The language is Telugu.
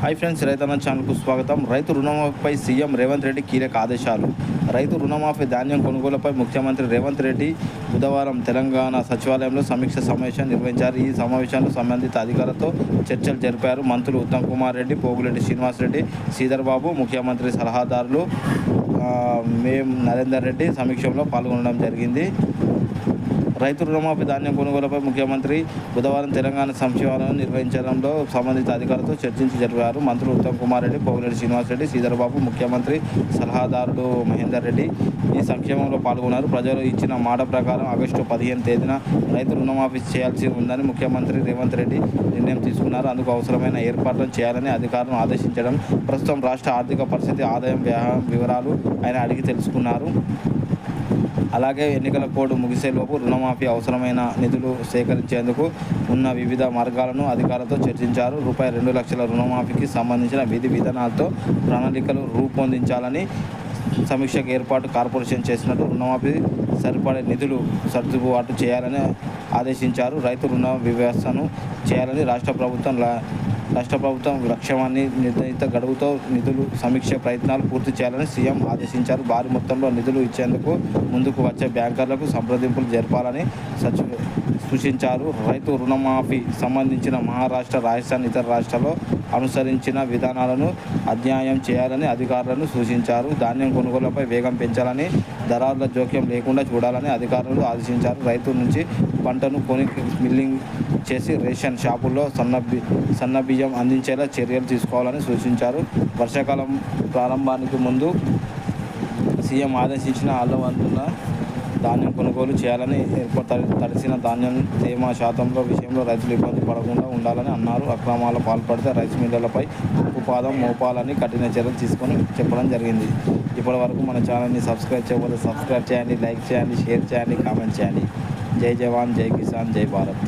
హాయ్ ఫ్రెండ్స్ రైతన్న ఛానల్కు స్వాగతం. రైతు రుణమాఫీపై సీఎం రేవంత్ రెడ్డి కీలక ఆదేశాలు. రైతు రుణమాఫీ ధాన్యం కొనుగోలుపై ముఖ్యమంత్రి రేవంత్ రెడ్డి బుధవారం తెలంగాణ సచివాలయంలో సమీక్ష సమావేశం నిర్వహించారు. ఈ సమావేశంలో సంబంధిత అధికారులతో చర్చలు జరిపారు. మంత్రులు ఉత్తమ్ కుమార్ రెడ్డి పోగులెడ్డి శ్రీనివాసరెడ్డి శ్రీధర్ బాబు ముఖ్యమంత్రి సలహాదారులు మేం నరేందర్ రెడ్డి సమీక్షంలో పాల్గొనడం జరిగింది. రైతు రుణమాఫీ ధాన్యం కొనుగోలుపై ముఖ్యమంత్రి బుధవారం తెలంగాణ సంక్షేమాలను నిర్వహించడంలో సంబంధిత అధికారులతో చర్చించి జరిపారు. మంత్రులు ఉత్తమ్ కుమార్ రెడ్డి పోగిరెడ్డి శ్రీనివాసరెడ్డి శ్రీధర్బాబు ముఖ్యమంత్రి సలహాదారుడు మహేందర్ రెడ్డి ఈ సంక్షేమంలో పాల్గొన్నారు. ప్రజలు ఇచ్చిన మాట ప్రకారం ఆగస్టు పదిహేను తేదీన రైతు రుణమాఫీ చేయాల్సి ఉందని ముఖ్యమంత్రి రేవంత్ రెడ్డి నిర్ణయం తీసుకున్నారు. అందుకు అవసరమైన ఏర్పాట్లను చేయాలని అధికారులను ఆదేశించడం ప్రస్తుతం రాష్ట్ర ఆర్థిక పరిస్థితి ఆదాయం వ్యయ వివరాలు ఆయన అడిగి తెలుసుకున్నారు. అలాగే ఎన్నికల కోడ్ ముగిసేలోపు రుణమాఫీ అవసరమైన నిధులు సేకరించేందుకు ఉన్న వివిధ మార్గాలను అధికారులతో చర్చించారు. రూపాయి రెండు లక్షల రుణమాఫీకి సంబంధించిన విధి విధానాలతో ప్రణాళికలు రూపొందించాలని సమీక్షకు ఏర్పాటు కార్పొరేషన్ చేసినట్టు రుణమాఫీ సరిపడే నిధులు సర్దుబాటు చేయాలని ఆదేశించారు. రైతు రుణ వ్యవస్థను చేయాలని రాష్ట్ర ప్రభుత్వం లా- రాష్ట్ర ప్రభుత్వం లక్ష్యాన్ని నిర్ణయిత గడువుతో నిధులు సమీక్ష ప్రయత్నాలు పూర్తి చేయాలని సీఎం ఆదేశించారు. భారీ మొత్తంలో నిధులు ఇచ్చేందుకు ముందుకు వచ్చే బ్యాంకర్లకు సంప్రదింపులు జరపాలని సచివ సూచించారు. రైతు రుణమాఫీ సంబంధించిన మహారాష్ట్ర రాజస్థాన్ ఇతర రాష్ట్రాల్లో అనుసరించిన విధానాలను అధ్యాయం చేయాలని అధికారులను సూచించారు. ధాన్యం కొనుగోలుపై వేగం పెంచాలని దళారుల జోక్యం లేకుండా చూడాలని అధికారులు ఆదేశించారు. రైతు నుంచి పంటను కొని మిల్లింగ్ చేసి రేషన్ షాపుల్లో సన్న సన్నబియ్యం సన్న బియ్యం అందించేలా చర్యలు తీసుకోవాలని సూచించారు. వర్షాకాలం ప్రారంభానికి ముందు సీఎం ఆదేశించిన అల్లవంతున్న ధాన్యం కొనుగోలు చేయాలని తడిసిన ధాన్యం తేమ శాతంలో విషయంలో రైతులు ఇబ్బంది పడకుండా ఉండాలని అన్నారు. అక్రమాలు పాల్పడితే రైస్ మిల్లులపై ఉపాదం మోపాలని కఠిన చర్యలు తీసుకొని చెప్పడం జరిగింది. ఇప్పటి వరకు మన ఛానల్ని సబ్స్క్రైబ్ చేయకపోతే సబ్స్క్రైబ్ చేయండి లైక్ చేయండి షేర్ చేయండి కామెంట్ చేయండి. జై జవాన్ జై కిసాన్ జై భారత్.